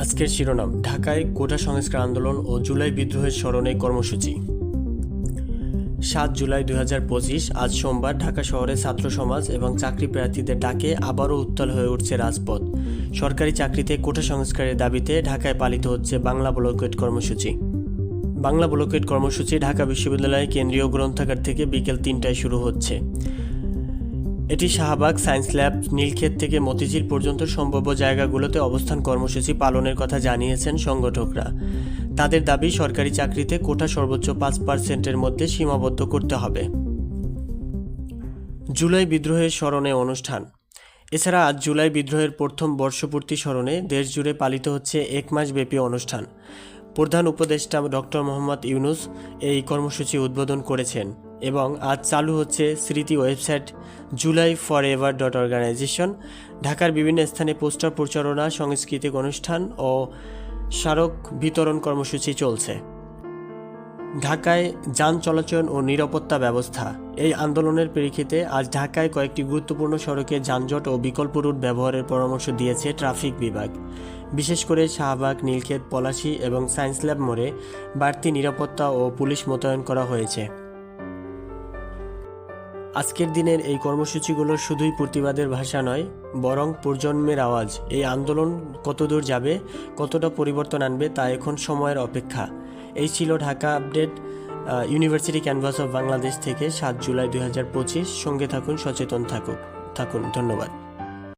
আজকের শিরোনাম, ঢাকায় কোটা সংস্কার আন্দোলন ও জুলাই বিদ্রোহের স্মরণে কর্মসূচি। সাত জুলাই দুই হাজার পঁচিশ, আজ সোমবার ঢাকা শহরে ছাত্র সমাজ এবং চাকরি প্রার্থীদের ডাকে আবারও উত্তাল হয়ে উঠছে রাজপথ। সরকারি চাকরিতে কোটা সংস্কারের দাবিতে ঢাকায় পালিত হচ্ছে বাংলা ব্লকেট কর্মসূচি। বাংলা ব্লকেট কর্মসূচি ঢাকা বিশ্ববিদ্যালয়ের কেন্দ্রীয় গ্রন্থাগার থেকে বিকেল তিনটায় শুরু হচ্ছে। এটি শাহবাগ সায়েন্স ল্যাব নীলক্ষেত থেকে মতিঝিল পর্যন্ত সম্ভাব্য জায়গাগুলোতে অবস্থান কর্মসূচি পালনের কথা জানিয়েছেন সংগঠকরা। তাদের দাবি, সরকারি চাকরিতে কোটা সর্বোচ্চ পাঁচ পার্সেন্টের মধ্যে সীমাবদ্ধ করতে হবে। জুলাই বিদ্রোহের স্মরণে অনুষ্ঠান। এছাড়া আজ জুলাই বিদ্রোহের প্রথম বর্ষপূর্তি স্মরণে দেশজুড়ে পালিত হচ্ছে এক মাসব্যাপী অনুষ্ঠান। প্রধান উপদেষ্টা ডক্টর মোহাম্মদ ইউনুস এই কর্মসূচি উদ্বোধন করেছেন। এবং আজ চালু হচ্ছে স্মৃতি website July for ever dot organisation. Dhaka বিভিন্ন স্থানে পোস্টার প্রচারণা, সাংস্কৃতিক অনুষ্ঠান ও স্মারক বিতরণ কর্মসূচি চলছে। ঢাকায় যান চলাচল ও নিরাপত্তা ব্যবস্থা। এই আন্দোলনের প্রেক্ষিতে আজ ঢাকায় কয়েকটি গুরুত্বপূর্ণ সড়কে যানজট ও বিকল্প রুট ব্যবহারের পরামর্শ দিয়েছে ট্রাফিক বিভাগ। বিশেষ করে শাহবাগ, নীলক্ষেত, পলাশী এবং সায়েন্স ল্যাব মোড়ে বাড়তি নিরাপত্তা ও পুলিশ মোতায়েন করা হয়েছে। আজকের দিনের এই কর্মসূচিগুলো শুধুই প্রতিবাদের ভাষা নয়, বরং প্রজন্মের আওয়াজ। এই আন্দোলন কতদূর যাবে, কতটা পরিবর্তন আনবে, তা এখন সময়ের অপেক্ষা। এই ছিল Dhaka update university canvas of Bangladesh থেকে সাত জুলাই দু হাজার পঁচিশ। সঙ্গে থাকুন, সচেতন থাকুক। থাকুন, ধন্যবাদ।